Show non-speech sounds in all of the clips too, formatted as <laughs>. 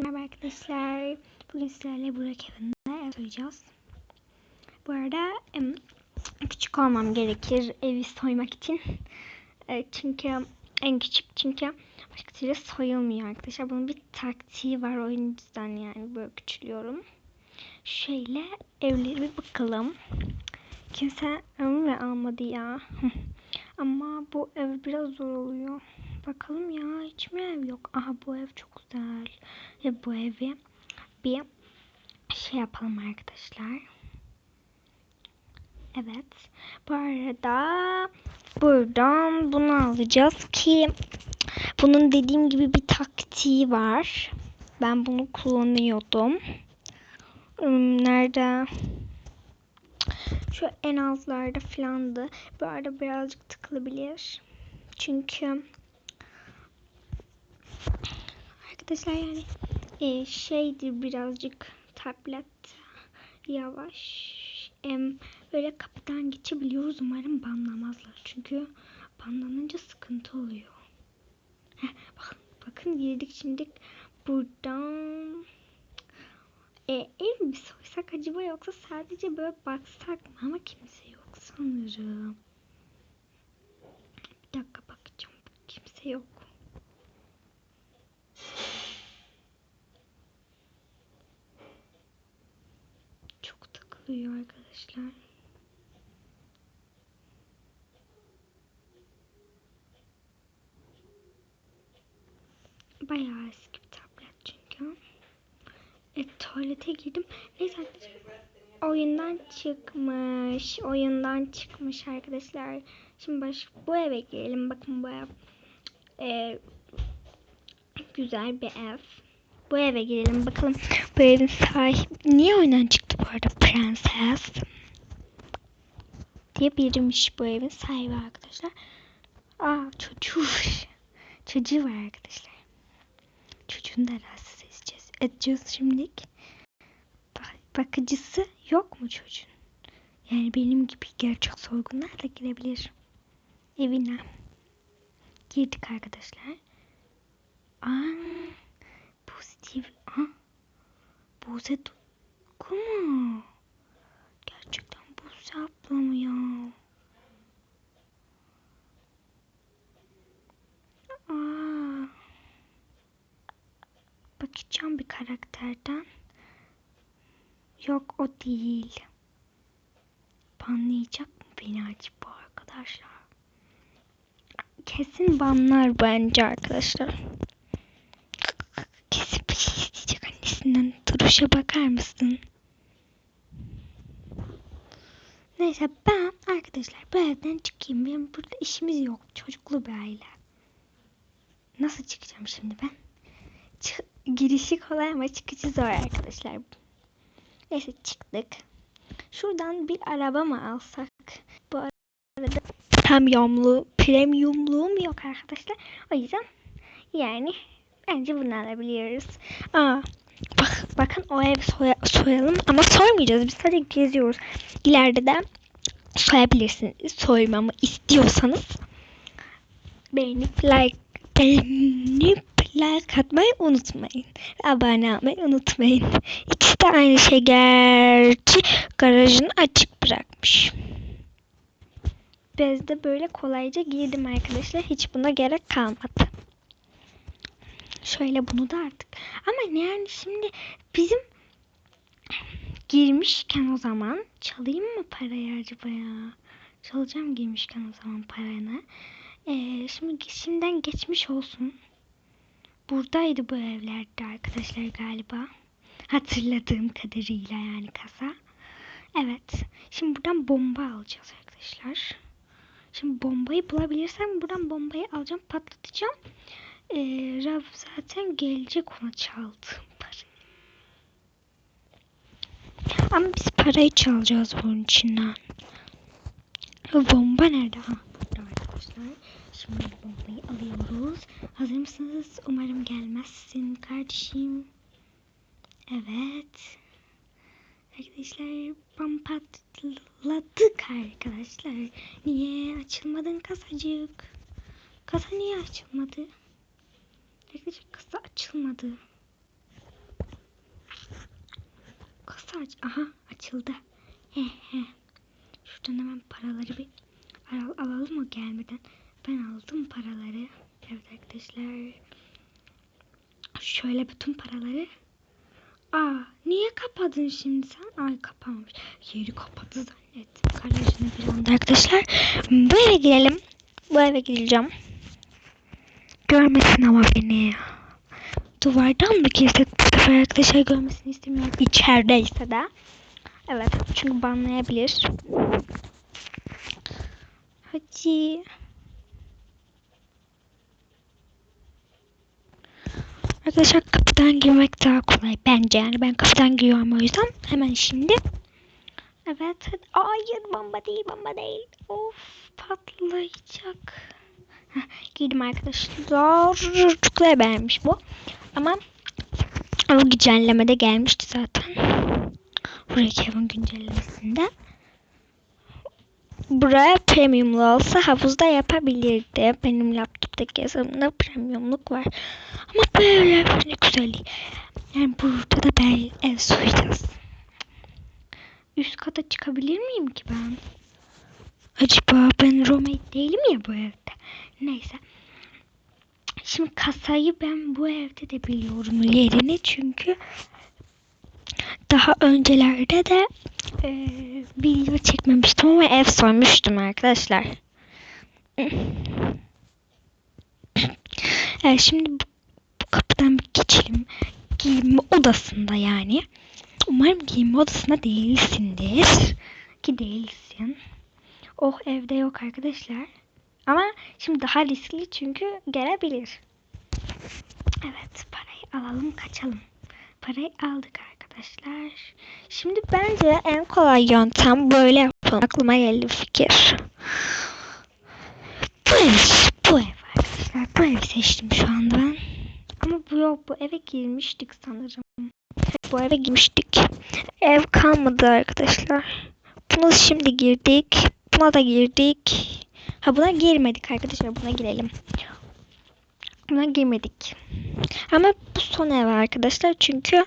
Merhaba arkadaşlar. Bugün sizlerle Burak evinde ev soyacağız. Bu arada küçük olmam gerekir evi soymak için. E, çünkü en küçük çünkü başka türlü soyulmuyor arkadaşlar. Bunun bir taktiği var o yüzden yani böyle küçülüyorum. Şöyle evlere bir bakalım. Kimse mi almadı ya? <laughs> Ama bu ev biraz zor oluyor. Bakalım ya hiç mi ev yok? Aha bu ev çok güzel. Ve bu evi bir şey yapalım arkadaşlar. Evet. Bu arada buradan bunu alacağız ki bunun dediğim gibi bir taktiği var. Ben bunu kullanıyordum. Hmm, Nerede? Şu en altlarda filandı. Bu arada birazcık tıkılabilir. Çünkü arkadaşlar yani e, şeydir birazcık tablet yavaş. Em, böyle kapıdan geçebiliyoruz. Umarım banlamazlar. Çünkü banlanınca sıkıntı oluyor. Heh, bakın, bakın girdik şimdi buradan e, ev mi soysak acaba yoksa sadece böyle baksak mı? Ama kimse yok sanırım. Bir dakika bakacağım. Kimse yok. Çok takılıyor arkadaşlar. Bayağı eski bir tablet çünkü. E, tuvalete girdim. Neyse. Oyundan çıkmış. Oyundan çıkmış arkadaşlar. Şimdi baş, bu eve girelim. Bakın bu ev. E, güzel bir ev. Bu eve girelim. Bakalım bu evin sahibi. Niye oyundan çıktı bu arada? Prenses. Diye biriymiş bu evin sahibi arkadaşlar. Aa çocuğu. Çocuğu var arkadaşlar. Çocuğunu da rahatsız edeceğiz. Edeceğiz şimdilik. Bak, bakıcısı yok mu çocuğun? Yani benim gibi gerçek soygunlarla girebilir. Evine. Girdik arkadaşlar. Aa, Buse Duygu mu? Gerçekten Buse abla mı ya? Aa, bakacağım bir karakterden. Yok o değil. Banlayacak mı beni acaba arkadaşlar? Kesin banlar bence arkadaşlar. Kesin bir şey isteyecek annesinden. Duruşa bakar mısın? Neyse ben arkadaşlar bu evden çıkayım. Benim burada işimiz yok. Çocuklu bir aile. Nasıl çıkacağım şimdi ben? Çık girişi kolay ama çıkışı zor arkadaşlar. Neyse çıktık. Şuradan bir araba mı alsak? Bu arada premiumlu, premiumluğum yok arkadaşlar. O yüzden yani bence bunu alabiliyoruz. Aa, bak, bakın o evi soya, soyalım ama soymayacağız. Biz sadece geziyoruz. İleride de soyabilirsiniz. Soymamı istiyorsanız beğenip like beğenip like atmayı unutmayın. Abone olmayı unutmayın. İkisi de aynı şey gerçi garajını açık bırakmış. Bez de böyle kolayca giydim arkadaşlar. Hiç buna gerek kalmadı. Şöyle bunu da artık. Ama yani şimdi bizim girmişken o zaman çalayım mı parayı acaba ya? Çalacağım girmişken o zaman paranı. Ee, şimdi şimdiden geçmiş olsun. Buradaydı bu evlerde arkadaşlar galiba. Hatırladığım kadarıyla yani kasa. Evet. Şimdi buradan bomba alacağız arkadaşlar. Şimdi bombayı bulabilirsem buradan bombayı alacağım, patlatacağım. Ee, Rav zaten gelecek ona çaldığım parayı. Ama biz parayı çalacağız bunun içinden. Bomba nerede? Ha, arkadaşlar. Şimdi bombayı alıyoruz. Hazır mısınız? Umarım gelmezsin kardeşim. Evet. Arkadaşlar bam patladık arkadaşlar. Niye açılmadın kasacık? Kasa niye açılmadı? Arkadaşlar kasa açılmadı. Nasıl aç? Aha açıldı. He he. Şuradan hemen paraları bir al alalım mı gelmeden? Ben aldım paraları. Evet arkadaşlar. Şöyle bütün paraları. Aa niye kapadın şimdi sen? Ay kapamamış. Yeri kapadı zannettim. Garajına bir anda arkadaşlar. Bu eve girelim. Bu eve gireceğim. Görmesin ama beni. Duvardan mı girsek bu sefer arkadaşlar görmesini istemiyorum. İçerideyse de. Evet çünkü banlayabilir. Hadi. Arkadaşlar kapıdan girmek daha kolay bence yani ben kapıdan giriyorum o yüzden hemen şimdi. Evet hadi. Hayır bomba değil bomba değil. Of patlayacak. Heh, arkadaşlar. Güzel beğenmiş bu. Ama o güncellemede gelmişti zaten. Brookhaven güncellemesinde. Buraya premiumlu olsa havuzda yapabilirdi. Benim laptoptaki yazılımda premiumluk var. Ama böyle ne güzel. Yani burada da ben ev soyacağız. Üst kata çıkabilir miyim ki ben? Acaba ben roommate değilim ya bu evde. Neyse. Şimdi kasayı ben bu evde de biliyorum yerini çünkü daha öncelerde de e, video çekmemiştim ama ev soymuştum arkadaşlar. <clears throat> Evet, şimdi bu, bu kapıdan bir geçelim. Giyinme odasında yani. Umarım giyinme odasında değilsindir. Ki değilsin. Oh evde yok arkadaşlar. Ama şimdi daha riskli çünkü gelebilir. Evet parayı alalım kaçalım. Parayı aldık arkadaşlar. Şimdi bence en kolay yöntem böyle yapalım. Aklıma geldi fikir. Bu ev, bu ev arkadaşlar. Bu evi seçtim şu anda ben. Ama bu yok. Bu eve girmiştik sanırım. Bu eve girmiştik. Ev kalmadı arkadaşlar. Buna şimdi girdik. Buna girdik. Ha buna girmedik arkadaşlar. Buna girelim. Buna girmedik. Ama bu son ev arkadaşlar. Çünkü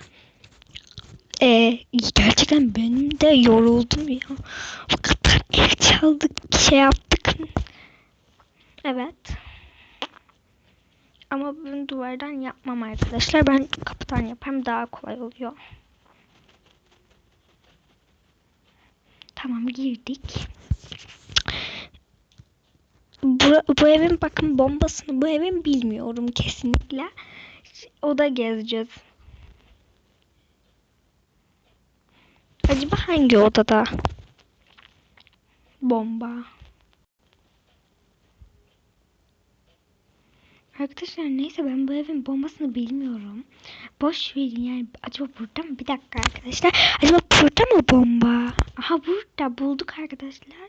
e, gerçekten benim de yoruldum ya. Bu kadar ev çaldık. Şey yaptık. Evet. Ama ben duvardan yapmam arkadaşlar. Ben kapıdan yaparım. Daha kolay oluyor. Tamam girdik. Bu, bu evin bakın bombasını bu evin bilmiyorum kesinlikle. Oda gezeceğiz. Acaba hangi odada? Bomba. Arkadaşlar neyse ben bu evin bombasını bilmiyorum. Boş verin yani acaba burada mı? Bir dakika arkadaşlar. Acaba burada mı bomba? Aha burada bulduk arkadaşlar.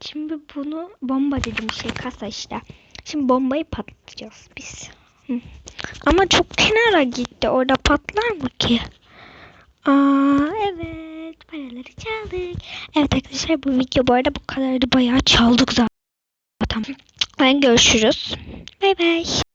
Şimdi bunu bomba dedim şey kasa işte. Şimdi bombayı patlatacağız biz. Ama çok kenara gitti. Orada patlar mı ki? Aa evet paraları çaldık. Evet arkadaşlar bu video bu arada bu kadardı. Bayağı çaldık zaten. Ben görüşürüz. Bay bay.